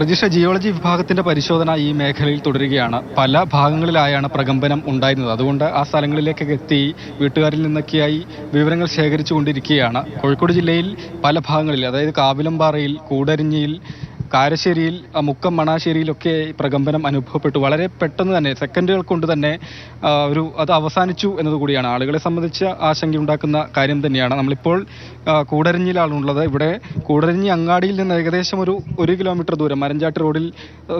പ്രതീക്ഷ ജിയോളജി വിഭാഗത്തിന്റെ പരിശോധന ഈ മേഖലയിൽ തുടരുകയാണ്. പല ഭാഗങ്ങളിലായാണ് പ്രകമ്പനം ഉണ്ടായിരുന്നത്. അതുകൊണ്ട് ആ സ്ഥലങ്ങളിലേക്കൊക്കെ എത്തി വീട്ടുകാരിൽ നിന്നൊക്കെയായി വിവരങ്ങൾ ശേഖരിച്ചു കൊണ്ടിരിക്കുകയാണ് കോഴിക്കോട് ജില്ലയിൽ പല ഭാഗങ്ങളിൽ അതായത് കാവിലമ്പാറയിൽ കൂടരിഞ്ഞിയിൽ കാരശ്ശേരിയിൽ മുക്കം മണാശ്ശേരിയിലൊക്കെ പ്രകമ്പനം അനുഭവപ്പെട്ടു. വളരെ പെട്ടെന്ന് തന്നെ സെക്കൻഡുകൾ കൊണ്ട് തന്നെ ഒരു അത് അവസാനിച്ചു എന്നതുകൂടിയാണ്. ആളുകളെ സംബന്ധിച്ച് ആശങ്കയുണ്ടാക്കുന്ന കാര്യം തന്നെയാണ്. നമ്മളിപ്പോൾ കൂടരഞ്ഞിലാണുള്ളത്. ഇവിടെ കൂടരഞ്ഞി അങ്ങാടിയിൽ നിന്ന് ഏകദേശം ഒരു ഒരു കിലോമീറ്റർ ദൂരം മരഞ്ചാട്ട് റോഡിൽ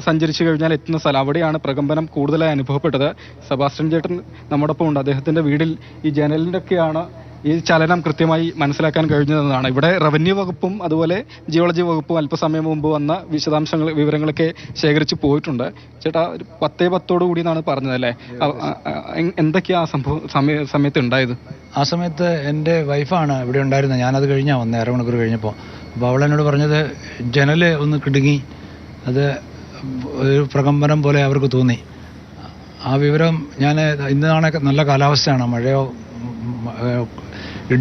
സഞ്ചരിച്ചു കഴിഞ്ഞാൽ എത്തുന്ന സ്ഥലം. അവിടെയാണ് പ്രകമ്പനം കൂടുതലായി അനുഭവപ്പെട്ടത്. സെബാസ്റ്റ്യൻ ചേട്ടൻ നമ്മോടൊപ്പം ഉണ്ട് അദ്ദേഹത്തിന്റെ വീടിൽ ഈ ജനലിന്റെ ഒക്കെയാണ് ഈ ചലനം കൃത്യമായി മനസ്സിലാക്കാൻ കഴിഞ്ഞതെന്നാണ്. ഇവിടെ റവന്യൂ വകുപ്പും അതുപോലെ ജിയോളജി വകുപ്പും അല്പസമയം മുമ്പ് വന്ന വിശദാംശങ്ങൾ വിവരങ്ങളൊക്കെ ശേഖരിച്ച് പോയിട്ടുണ്ട്. ചേട്ടാ പത്തേ പത്തോടു കൂടി എന്നാണ് പറഞ്ഞത് അല്ലേ? അ- അ- അ- എ- എന്തൊക്കെയാ സംഭവം സമയ സമയത്ത് ഉണ്ടായത്? ആ സമയത്ത് എന്റെ വൈഫാണ് ഇവിടെ ഉണ്ടായിരുന്നത്. ഞാനത് കഴിഞ്ഞാൽ വന്നത് അരമണിക്കൂർ കഴിഞ്ഞപ്പോൾ അപ്പോൾ അവൾ എന്നോട് പറഞ്ഞത് ജനൽ ഒന്ന് കിടുങ്ങി. അത് ഒരു പ്രകമ്പനം പോലെ അവർക്ക് തോന്നി. ആ വിവരം ഞാൻ ഇന്നാണ് നല്ല കാലാവസ്ഥയാണ്. മഴയോ ഏഹ്,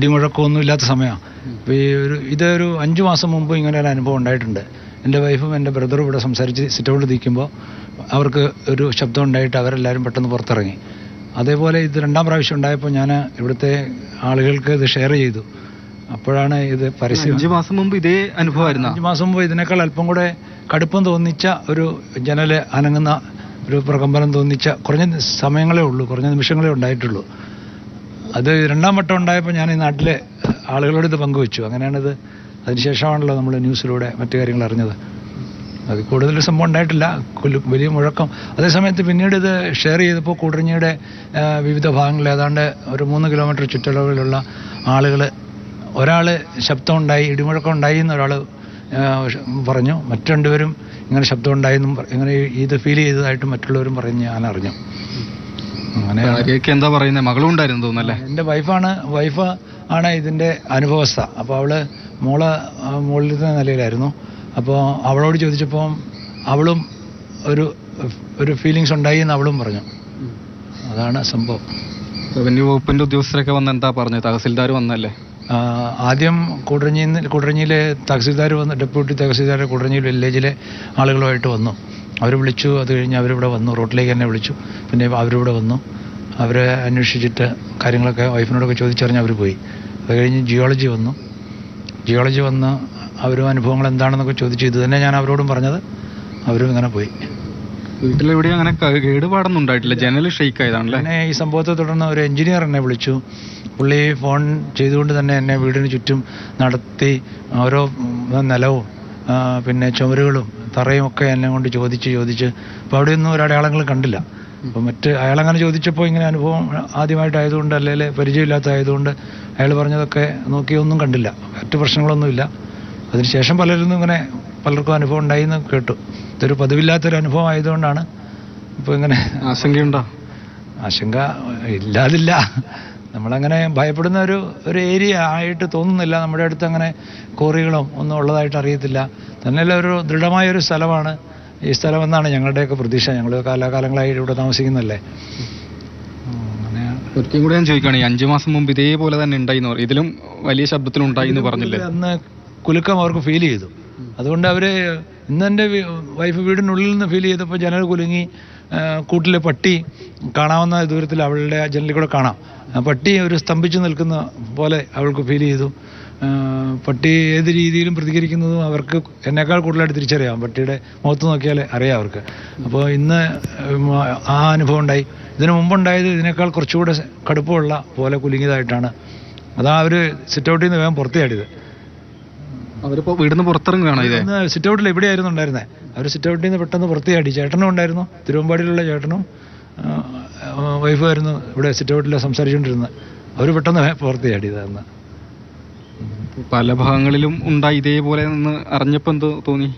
ഇല്ലാത്ത സമയമാണ് അപ്പോൾ ഈ ഒരു ഇതൊരു അഞ്ച് മാസം മുമ്പ് ഇങ്ങനെ ഒരു അനുഭവം ഉണ്ടായിട്ടുണ്ട്. എന്റെ വൈഫും എന്റെ ബ്രദറും ഇവിടെ സംസാരിച്ച് സിറ്റൗട്ട് നിൽക്കുമ്പോൾ അവർക്ക് ഒരു ശബ്ദം ഉണ്ടായിട്ട് അവരെല്ലാവരും പെട്ടെന്ന് പുറത്തിറങ്ങി. അതേപോലെ ഇത് രണ്ടാം പ്രാവശ്യം ഉണ്ടായപ്പോൾ ഞാൻ ഇവിടുത്തെ ആളുകൾക്ക് ഇത് ഷെയർ ചെയ്തു. അപ്പോഴാണ് ഇത് പരസ്യം. അഞ്ചു മാസം മുമ്പ് ഇതേ അനുഭവമായിരുന്നു? അഞ്ച് മാസം മുമ്പ് ഇതിനേക്കാൾ അല്പം കൂടെ കടുപ്പം തോന്നിച്ച ഒരു ജനൽ അനങ്ങുന്ന ഒരു പ്രകമ്പനം തോന്നിച്ച കുറഞ്ഞ സമയങ്ങളേ ഉള്ളൂ കുറഞ്ഞ നിമിഷങ്ങളേ ഉണ്ടായിട്ടുള്ളൂ. അത് രണ്ടാം വട്ടം ഉണ്ടായപ്പോൾ ഞാൻ ഈ നാട്ടിലെ ആളുകളോട് ഇത് പങ്കുവെച്ചു. അങ്ങനെയാണിത്. അതിനുശേഷമാണല്ലോ നമ്മൾ ന്യൂസിലൂടെ മറ്റു കാര്യങ്ങൾ അറിഞ്ഞത്. അത് കൂടുതൽ സംഭവം ഉണ്ടായിട്ടില്ല. വലിയ മുഴക്കം. അതേസമയത്ത് പിന്നീട് ഇത് ഷെയർ ചെയ്തപ്പോൾ കൂടരഞ്ഞിയുടെ വിവിധ ഭാഗങ്ങളിൽ ഏതാണ്ട് ഒരു മൂന്ന് കിലോമീറ്റർ ചുറ്റളവിലുള്ള ആളുകൾ ഒരാൾ ശബ്ദം ഉണ്ടായി ഇടിമുഴക്കം ഉണ്ടായി എന്ന് ഒരാൾ പറഞ്ഞു. മറ്റു രണ്ടുപേരും ഇങ്ങനെ ശബ്ദം ഉണ്ടായെന്നും പറ- ഇങ്ങനെ ഇത് ഫീൽ ചെയ്തതായിട്ടും മറ്റുള്ളവരും പറഞ്ഞ് ഞാൻ അറിഞ്ഞു. അങ്ങനെ ഭാര്യയൊക്കെ എന്താ പറയുന്നത് മകളും ഉണ്ടായിരുന്നു തോന്നുന്നല്ലേ? എന്റെ വൈഫാണ് വൈഫ് ആണ് ഇതിന്റെ അനുഭവസ്ഥ അപ്പോൾ അവൾ മോൾ ആ, മുകളിലത്തെ നിലയിലായിരുന്നു. അപ്പോൾ അവളോട് ചോദിച്ചപ്പോൾ അവളും ഒരു ഒരു ഫീലിങ്സ് ഉണ്ടായി എന്ന് അവളും പറഞ്ഞു. അതാണ് സംഭവം. റവന്യൂ വകുപ്പിന്റെ ഉദ്യോഗസ്ഥരൊക്കെ വന്ന് എന്താ പറഞ്ഞത്? തഹസിൽദാർ വന്നല്ലേ? ആദ്യം കൂടരഞ്ഞിയിൽ കൂടരഞ്ഞിയിലെ തഹസിൽദാർ വന്ന് ഡെപ്യൂട്ടി തഹസിൽദാർ കൂടരഞ്ഞി വില്ലേജിലെ ആളുകളുമായിട്ട് വന്നു. അവർ വിളിച്ചു. അത് കഴിഞ്ഞ് അവരിവിടെ വന്നു. റോട്ടിലേക്ക് തന്നെ വിളിച്ചു. പിന്നെ അവരിവിടെ വന്നു. അവരെ അന്വേഷിച്ചിട്ട് കാര്യങ്ങളൊക്കെ വൈഫിനോടൊക്കെ ചോദിച്ചറിഞ്ഞ് അവർ പോയി. അത് കഴിഞ്ഞ് ജിയോളജി വന്നു. ജിയോളജി വന്ന് അവരും അനുഭവങ്ങൾ എന്താണെന്നൊക്കെ ചോദിച്ചു. ഇത് തന്നെ ഞാൻ അവരോടും പറഞ്ഞത്. അവരും ഇങ്ങനെ പോയി. വീട്ടിലെവിടെയും അങ്ങനെ കേടുപാടൊന്നും ഉണ്ടായിട്ടില്ല. ജനൽ ഷെയ്ക്ക് ആയതാണല്ലേ പിന്നെ ഈ സംഭവത്തെ തുടർന്ന് ഒരു എഞ്ചിനീയർ എന്നെ വിളിച്ചു. പുള്ളി ഫോൺ ചെയ്തുകൊണ്ട് തന്നെ എന്നെ വീടിന് ചുറ്റും നടത്തി ഓരോ നിലവും പിന്നെ ചുമരുകളും തറയും ഒക്കെ എന്നെ കൊണ്ട് ചോദിച്ച് ചോദിച്ച് അപ്പോൾ അവിടെയൊന്നും ഒരു അടയാളങ്ങൾ കണ്ടില്ല. അപ്പോൾ മറ്റ് അയാളങ്ങനെ ചോദിച്ചപ്പോൾ ഇങ്ങനെ അനുഭവം ആദ്യമായിട്ടായതുകൊണ്ട് അല്ലെങ്കിൽ പരിചയമില്ലാത്തതായതുകൊണ്ട് അയാൾ പറഞ്ഞതൊക്കെ നോക്കിയൊന്നും കണ്ടില്ല. മറ്റ് പ്രശ്നങ്ങളൊന്നുമില്ല. അതിനുശേഷം പലരും ഇങ്ങനെ പലർക്കും അനുഭവം ഉണ്ടായി എന്ന് കേട്ടു. ഇതൊരു പതിവില്ലാത്തൊരു അനുഭവം ആയതുകൊണ്ടാണ് ഇപ്പോൾ ഇങ്ങനെ ആശങ്കയുണ്ടോ? ആശങ്ക ഇല്ലാതില്ല. നമ്മളങ്ങനെ ഭയപ്പെടുന്ന ഒരു ഒരു ഏരിയ ആയിട്ട് തോന്നുന്നില്ല. നമ്മുടെ അടുത്ത് അങ്ങനെ കോറികളും ഒന്നും ഉള്ളതായിട്ട് അറിയത്തില്ല. തന്നെയല്ല ഒരു ദൃഢമായൊരു സ്ഥലമാണ്. ഈ സ്ഥലം എന്നാണ് ഞങ്ങളുടെയൊക്കെ പ്രതീക്ഷ. ഞങ്ങൾ കാലാകാലങ്ങളായി ഇവിടെ താമസിക്കുന്നല്ലേ. ഒരിക്കലും കൂടെ ഞാൻ ചോദിക്കുകയാണ് അഞ്ചു മാസം മുമ്പ് ഇതേപോലെ തന്നെ ഉണ്ടായി ഇതിലും വലിയ ശബ്ദത്തിൽ ഉണ്ടായി എന്ന് പറഞ്ഞില്ലേ? അന്ന് കുലുക്കം അവർക്ക് ഫീൽ ചെയ്തു. അതുകൊണ്ട് അവർ ഇന്ന് എന്റെ വൈഫ് വീടിനുള്ളിൽ നിന്ന് ഫീൽ ചെയ്തപ്പോൾ ജനൽ കുലുങ്ങി. കൂട്ടിലെ പട്ടി കാണാവുന്ന ദൂരത്തിൽ അവളുടെ ജനലിൽ കൂടെ കാണാം. പട്ടി ഒരു സ്തംഭിച്ചു നിൽക്കുന്ന പോലെ അവൾക്ക് ഫീൽ ചെയ്തു. പട്ടി ഏത് രീതിയിലും പ്രതികരിക്കുന്നതും അവർക്ക് എന്നേക്കാൾ കൂടുതലായിട്ട് തിരിച്ചറിയാം. പട്ടിയുടെ മുഖത്ത് നോക്കിയാൽ അറിയാം അവർക്ക്. അപ്പോൾ ഇന്ന് ആ അനുഭവം ഉണ്ടായി. ഇതിനു മുമ്പുണ്ടായത് ഇതിനേക്കാൾ കുറച്ചുകൂടെ കടുപ്പമുള്ള പോലെ കുലുങ്ങിയതായിട്ടാണ്. അതാ അവർ സിറ്റൗട്ടിൽ നിന്ന് വേഗം പുറത്തിയാടിയത് അവരിപ്പോ വീടിന്ന് പുറത്തിറങ്ങുകയാണോ ഇതേ? ഇന്ന് സിറ്റൗട്ടിൽ എവിടെയായിരുന്നു ഉണ്ടായിരുന്നത് അവർ സിറ്റൗട്ടിൽ നിന്ന് പെട്ടെന്ന് പുറത്തിയാടി ചേട്ടനും ഉണ്ടായിരുന്നു. തിരുവമ്പാടിയിലുള്ള ചേട്ടനും വൈഫുമായിരുന്നു ഇവിടെ സിറ്റൗട്ടിൽ സംസാരിച്ചുകൊണ്ടിരുന്നത്. അവർ പെട്ടെന്ന് പുറത്തിയാടിയതായിരുന്നു പല ഭാഗങ്ങളിലും ഉണ്ടായി. ഇതേപോലെ എന്ന് അറിഞ്ഞപ്പോ എന്തോ തോന്നി?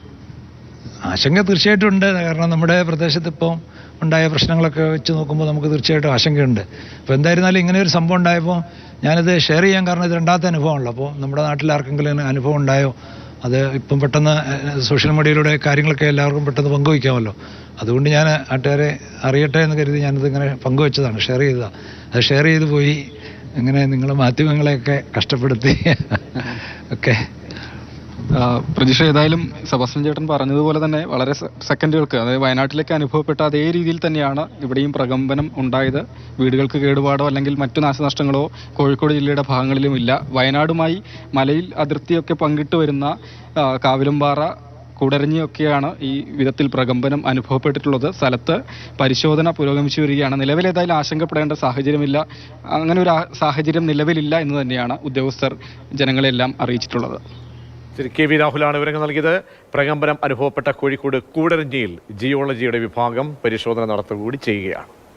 ആശങ്ക തീർച്ചയായിട്ടും ഉണ്ട്. കാരണം നമ്മുടെ പ്രദേശത്ത് ഇപ്പം ഉണ്ടായ പ്രശ്നങ്ങളൊക്കെ വെച്ച് നോക്കുമ്പോൾ നമുക്ക് തീർച്ചയായിട്ടും ആശങ്കയുണ്ട്. അപ്പോൾ എന്തായിരുന്നാലും ഇങ്ങനെ ഒരു സംഭവം ഉണ്ടായപ്പോൾ ഞാനിത് ഷെയർ ചെയ്യാൻ കാരണം ഇത് രണ്ടാമത്തെ അനുഭവമാണല്ലോ. അപ്പോൾ നമ്മുടെ നാട്ടിൽ ആർക്കെങ്കിലും അനുഭവം ഉണ്ടായോ? അത് ഇപ്പം പെട്ടെന്ന് സോഷ്യൽ മീഡിയയിലൂടെ കാര്യങ്ങളൊക്കെ എല്ലാവർക്കും പെട്ടെന്ന് പങ്കുവയ്ക്കാമല്ലോ. അതുകൊണ്ട് ഞാൻ ആട്ടുകാരെ അറിയട്ടെ എന്ന് കരുതി ഞാനിത് ഇങ്ങനെ പങ്കുവെച്ചതാണ് ഷെയർ ചെയ്തതാണ് അത് ഷെയർ ചെയ്ത് പോയി ഇങ്ങനെ നിങ്ങൾ മാധ്യമങ്ങളെയൊക്കെ കഷ്ടപ്പെടുത്തി. ഒക്കെ. ആ, പ്രതീക്ഷ ഏതായാലും സെബാസ്റ്റ്യൻ ചേട്ടൻ പറഞ്ഞതുപോലെ തന്നെ വളരെ സെക്കൻഡുകൾക്ക് അതായത് വയനാട്ടിലേക്ക് അനുഭവപ്പെട്ട അതേ രീതിയിൽ തന്നെയാണ് ഇവിടെയും പ്രകമ്പനം ഉണ്ടായത്. വീടുകൾക്ക് കേടുപാടോ അല്ലെങ്കിൽ മറ്റു നാശനഷ്ടങ്ങളോ കോഴിക്കോട് ജില്ലയുടെ ഭാഗങ്ങളിലും ഇല്ല. വയനാടുമായി മലയിൽ അതിർത്തിയൊക്കെ പങ്കിട്ട് വരുന്ന കാവിലുംപാറ കുടരഞ്ഞൊക്കെയാണ് ഈ വിധത്തിൽ പ്രകമ്പനം അനുഭവപ്പെട്ടിട്ടുള്ളത്. സ്ഥലത്ത് പരിശോധന പുരോഗമിച്ചു വരികയാണ്. നിലവിൽ ഏതായാലും ആശങ്കപ്പെടേണ്ട സാഹചര്യമില്ല. അങ്ങനെ ഒരു സാഹചര്യം നിലവിലില്ല എന്ന് തന്നെയാണ് ഉദ്യോഗസ്ഥർ ജനങ്ങളെല്ലാം അറിയിച്ചിട്ടുള്ളത്. ശരി കെ വി രാഹുലാണ് വിവരങ്ങൾ നൽകിയത്. പ്രകമ്പനം അനുഭവപ്പെട്ട കോഴിക്കോട് കൂടരഞ്ഞിയിൽ ജിയോളജിയുടെ വിഭാഗം പരിശോധന നടത്തുകൂടി ചെയ്യുകയാണ്.